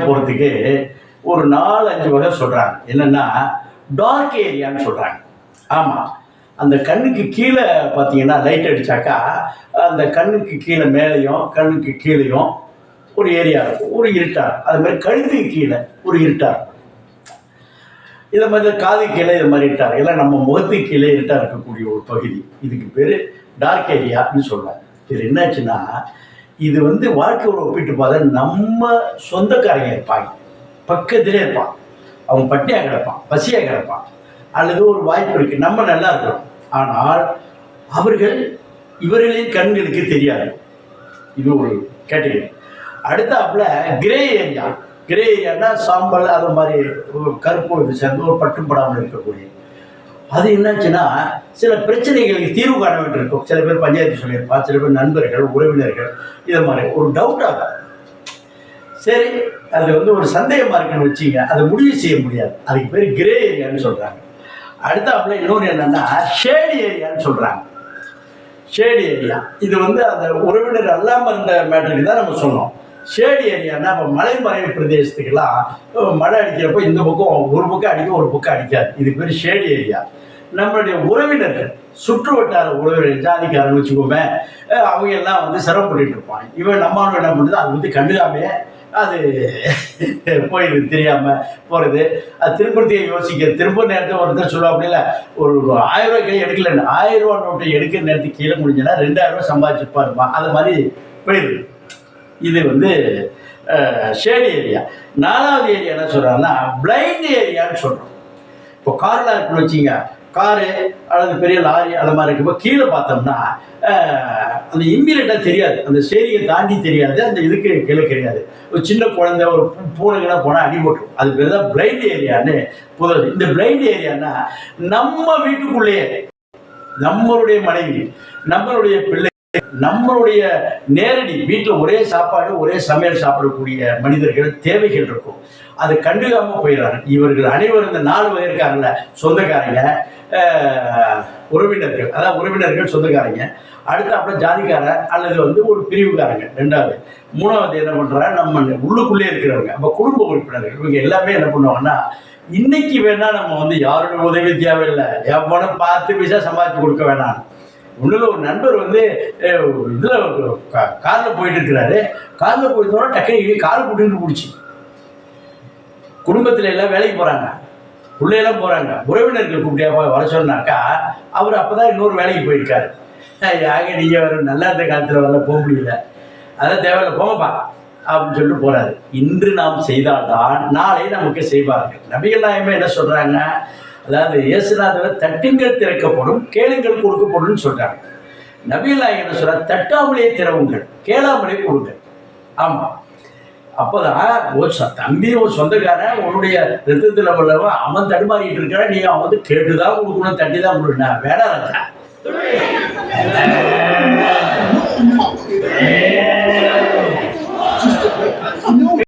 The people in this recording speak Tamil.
போகிறதுக்கு ஒரு நாலு அஞ்சு வகை சொல்கிறாங்க என்னென்னா டார்க் ஏரியான்னு சொல்கிறாங்க ஆமாம் அந்த கண்ணுக்கு கீழே பார்த்தீங்கன்னா லைட் அடித்தாக்கா அந்த கண்ணுக்கு கீழே மேலேயும் கண்ணுக்கு கீழேயும் ஒரு ஏரியா இருக்கும். ஒரு இருட்டார் அது மாதிரி கழுத்துக்கு கீழே ஒரு இருட்டார் இதை மாதிரி காது கீழே இது மாதிரி இருட்டார் இல்லை எல்லாம் நம்ம முகத்துக்கு கீழே இருட்டா இருக்கக்கூடிய ஒரு பகுதி. இதுக்கு பேர் டார்க் ஏரியான்னு சொல்லுவாங்க இது என்னாச்சுன்னா இது வந்து வாழ்க்கையோட ஒப்பிட்டு பார்த்தா நம்ம சொந்தக்காரங்க இருப்பாங்க. பக்கத்திலே இருப்பான். அவன் பட்டியாக கிடப்பான். பசியாக கிடப்பான். அல்லது ஒரு வாய்ப்பு இருக்குது நம்ம நல்லா இருக்கிறோம். ஆனால் அவர்கள் இவர்களின் கண்களுக்கு தெரியாது. இது ஒரு கேட்டகரி. அடுத்தாப்புல கிரே ஏரியா கிரே ஏரியானா சாம்பல் அது மாதிரி ஒரு கருப்பு சேர்ந்து ஒரு பட்டும் படாமல் இருக்கக்கூடிய அது என்னாச்சுன்னா சில பிரச்சனைகளுக்கு தீர்வு காண வேண்டியிருக்கும். சில பேர் பஞ்சாயத்து சொல்லியிருப்பாங்க சில பேர் நண்பர்கள் உறவினர்கள் இது மாதிரி. ஒரு டவுட்டாக சரி அது வந்து ஒரு சந்தேகமாக இருக்குன்னு வச்சுங்க அதை முடிவு செய்ய முடியாது. அதுக்கு பேர் கிரே ஏரியான்னு சொல்கிறாங்க அடுத்தாப்புல இன்னொன்று என்னென்னா ஷேடு ஏரியான்னு சொல்கிறாங்க ஷேடு ஏரியா இது வந்து அந்த உறவினர் அல்லாமல் இருந்த மேட்டருக்கு தான் நம்ம சொன்னோம். ஷேடு ஏரியானா இப்போ மலைமறை பிரதேசத்துக்கெல்லாம் மழை அடிக்கிறப்போ இந்த பக்கம் ஒரு பக்கம் அடிக்கும் ஒரு பக்கம் அடிக்காது. இது பேர் ஷேடு ஏரியா நம்மளுடைய உறவினர்கள் சுற்று வட்டார உறவினர் ஜாதிக்காரன்னு வச்சுக்கோமே. அவங்க எல்லாம் வந்து சிரமப்பட்டு இருப்பாங்க. இவன் நம்மளும் என்ன பண்ணுது? அது வந்து கண்டுக்காமையே அது போயிடுது தெரியாம போறது. அது திருப்பதியை யோசிக்க திரும்ப நேரத்தில் ஒருத்தர் சொல்லுவாப்புல ஒரு ஆயிரம் ரூபாய் கை எடுக்கலன்னு ஆயிரம் ரூபாய் நோட்டை எடுக்கிற நேரத்துக்கு கீழே முடிஞ்சுன்னா ரெண்டாயிரம் ரூபாய் சம்பாதிச்சுப்பாருமா. அது மாதிரி போயிடுது. இது வந்து ஷேடு ஏரியா நாலாவது ஏரியா என்ன சொல்கிறாங்கன்னா பிளைண்ட் ஏரியான்னு சொல்கிறோம் இப்போ கார்லாம் இருக்குன்னு வச்சுங்க காரு அல்லது பெரிய லாரி அந்த மாதிரி இருக்கும்போது கீழே பார்த்தோம்னா அந்த இம்மீடியட்டாக தெரியாது. அந்த ஸ்டேரியை தாண்டி தெரியாது. அந்த இதுக்கு கீழே தெரியாது ஒரு சின்ன குழந்தை ஒரு பூ- போனால் அடி போட்டுரும் அது பேர் தான் பிளைண்ட் ஏரியான்னு புதல் இந்த பிளைண்ட் ஏரியான்னா நம்ம வீட்டுக்குள்ளேயே நம்மளுடைய மனைவி நம்மளுடைய பிள்ளை நம்மளுடைய நேரடி வீட்டில் ஒரே சாப்பாடு ஒரே சமையல் சாப்பிடக்கூடிய மனிதர்கள் தேவைகள் இருக்கும். அதை கண்டுக்காம போயிடறாங்க. இவர்கள் அனைவரும் இந்த நாலு வகை இருக்காங்கல்ல சொந்தக்காரங்க உறவினர்கள். அதாவது உறவினர்கள் சொந்தக்காரங்க. அடுத்து அப்புறம் ஜாதிக்கார அல்லது வந்து ஒரு பிரிவுக்காரங்க ரெண்டாவது. மூணாவது என்ன பண்ணுறா நம்ம உள்ளுக்குள்ளே இருக்கிறவங்க. அப்போ குடும்ப உறுப்பினர்கள். இவங்க எல்லாமே என்ன பண்ணுவாங்கன்னா இன்னைக்கு வேணா நம்ம வந்து யாருடைய உதவி தேவையில்லை. எவ்வளோ பார்த்து பைசா சம்பாதிச்சு கொடுக்க வேணாம். உள்ள ஒரு நண்பர் வந்து இதில் காரில் போயிட்டு இருக்கிறாரு காரில் போயிட்டு டக்குனு கால் போட்டுட்டு பிடிச்சி குடும்பத்தில் எல்லாம் வேலைக்கு போகிறாங்க பிள்ளையெல்லாம் போகிறாங்க உறவினர்கள் கூப்பிட்டியா போய் வர சொன்னாக்கா அவர் அப்போ தான் இன்னொரு வேலைக்கு போயிருக்காரு. யாங்க நீங்கள் வர நல்லா இருந்த காலத்தில் வரல போக முடியல. அதான் தேவையில்லை போங்கப்பா அப்படின்னு சொல்லிட்டு போகிறாரு இன்று நாம் செய்தால்தான் நாளை நமக்கு செய்வார்கள். நபிகள் நாயமே என்ன சொல்கிறாங்க அதாவது இயேசுநாதவர் தட்டுங்கள் திறக்கப்படும் கேளுங்கள் கொடுக்கப்படும் சொல்றாங்க நபிகள் நாயகம் என்ன தட்டாமலே திறவுங்கள் கேளாமலே கொடுங்க ஆமா. அப்போதான் தம்பி ஒரு சொந்தக்காரன் உன்னுடைய ரத்தத்தில் உள்ளவன் அவன் தடுமாறிட்டு இருக்கிறான் நீ அவன் வந்து கேட்டுதான் கொடுக்கணும் தட்டி தான் கொடுக்கணும் வேடா ராஜா.